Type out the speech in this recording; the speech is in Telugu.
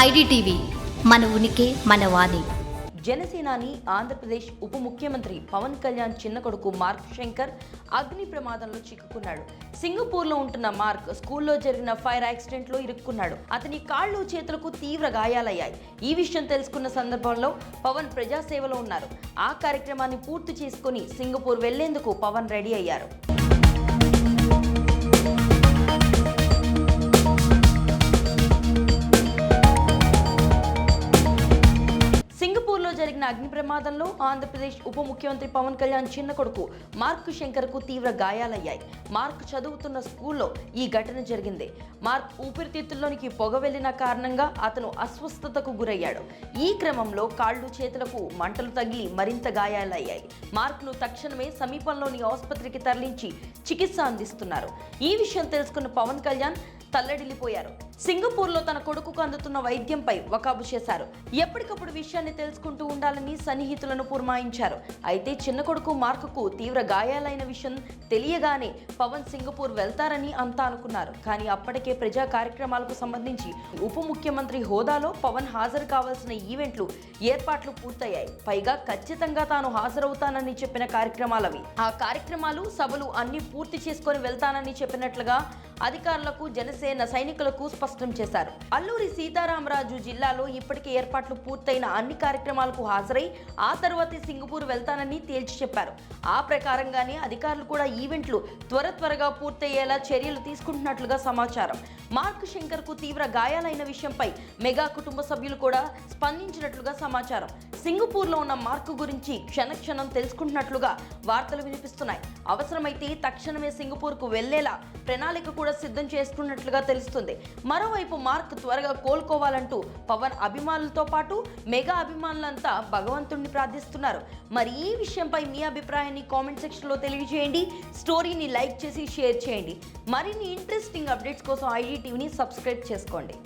ఐడిటీవీ మన ఉనికి మన వాణి. జనసేనాని ఆంధ్రప్రదేశ్ ఉప ముఖ్యమంత్రి పవన్ కళ్యాణ్ చిన్న కొడుకు మార్క్ శంకర్ అగ్ని ప్రమాదంలో చిక్కుకున్నాడు. సింగపూర్లో ఉంటున్న మార్క్ స్కూల్లో జరిగిన ఫైర్ యాక్సిడెంట్లో ఇరుక్కున్నాడు. అతని కాళ్ళు చేతులకు తీవ్ర గాయాలయ్యాయి. ఈ విషయం తెలుసుకున్న సందర్భంలో పవన్ ప్రజాసేవలో ఉన్నారు. ఆ కార్యక్రమాన్ని పూర్తి చేసుకుని సింగపూర్ వెళ్ళేందుకు పవన్ రెడీ అయ్యారు. జరిగిన అగ్ని ప్రమాదంలో ఆంధ్రప్రదేశ్ ఉప ముఖ్యమంత్రి పవన్ కళ్యాణ్ చిన్న కొడుకు మార్క్ శంకర్కు తీవ్ర గాయాలయ్యాయి. మార్క్ చదువుతున్న స్కూల్లో ఈ ఘటన జరిగింది. మార్క్ ఊపిరితిత్తుల్లోనికి పొగ వెళ్ళిన కారణంగా అతను అస్వస్థతకు గురయ్యాడు. ఈ క్రమంలో కాళ్ళు చేతులకు మంటలు తగిలి మరింత గాయాలయ్యాయి. మార్క్ను తక్షణమే సమీపంలోని ఆసుపత్రికి తరలించి చికిత్స అందిస్తున్నారు. ఈ విషయం తెలుసుకున్న పవన్ కళ్యాణ్ తల్లడిల్లిపోయారు. సింగపూర్లో తన కొడుకుకు అందుతున్న వైద్యంపై వకాబు చేశారు. ఎప్పటికప్పుడు విషయాన్ని తెలుసుకుంటూ ఉండాలని సన్నిహితులను పురమాయించారు. అయితే చిన్న కొడుకు మార్కుకు తీవ్ర గాయాలైన విషయం తెలియగానే పవన్ సింగపూర్ వెళ్తారని అంతా అనుకున్నారు. కానీ అప్పటికే ప్రజా కార్యక్రమాలకు సంబంధించి ఉప ముఖ్యమంత్రి హోదాలో పవన్ హాజరు కావాల్సిన ఈవెంట్లు ఏర్పాట్లు పూర్తయ్యాయి. పైగా ఖచ్చితంగా తాను హాజరవుతానని చెప్పిన కార్యక్రమాలవి. ఆ కార్యక్రమాలు సభలు అన్ని పూర్తి చేసుకొని వెళ్తానని చెప్పినట్లుగా అధికారులకు జనసేన సైనికులకు స్పష్టం చేశారు. అల్లూరి సీతారామరాజు జిల్లాలో ఇప్పటికే ఏర్పాట్లు పూర్తయిన అన్ని కార్యక్రమాలకు హాజరై ఆ తర్వాతే సింగపూర్ వెళ్తానని తేల్చి చెప్పారు. ఆ ప్రకారంగానే అధికారులు కూడా ఈవెంట్లు త్వర త్వరగా పూర్తయ్యేలా చర్యలు తీసుకుంటున్నట్లుగా సమాచారం. మార్క్ శంకర్కు తీవ్ర గాయాలైన విషయంపై మెగా కుటుంబ సభ్యులు కూడా స్పందించినట్లుగా సమాచారం. సింగపూర్లో ఉన్న మార్క్ గురించి క్షణక్షణం తెలుసుకుంటున్నట్లుగా వార్తలు వినిపిస్తున్నాయి. అవసరమైతే తక్షణమే సింగపూర్కు వెళ్ళేలా ప్రణాళిక కూడా సిద్ధం చేసుకున్నట్లుగా తెలుస్తుంది. మరోవైపు మార్క్ త్వరగా కోలుకోవాలంటూ పవన్ అభిమానులతో పాటు మెగా అభిమానులంతా భగవంతుణ్ణి ప్రార్థిస్తున్నారు. మరి ఈ విషయంపై మీ అభిప్రాయాన్ని కామెంట్ సెక్షన్లో తెలియజేయండి. స్టోరీని లైక్ చేసి షేర్ చేయండి. మరిన్ని ఇంట్రెస్టింగ్ అప్డేట్స్ కోసం ఐడి టీవీని సబ్స్క్రైబ్ చేసుకోండి.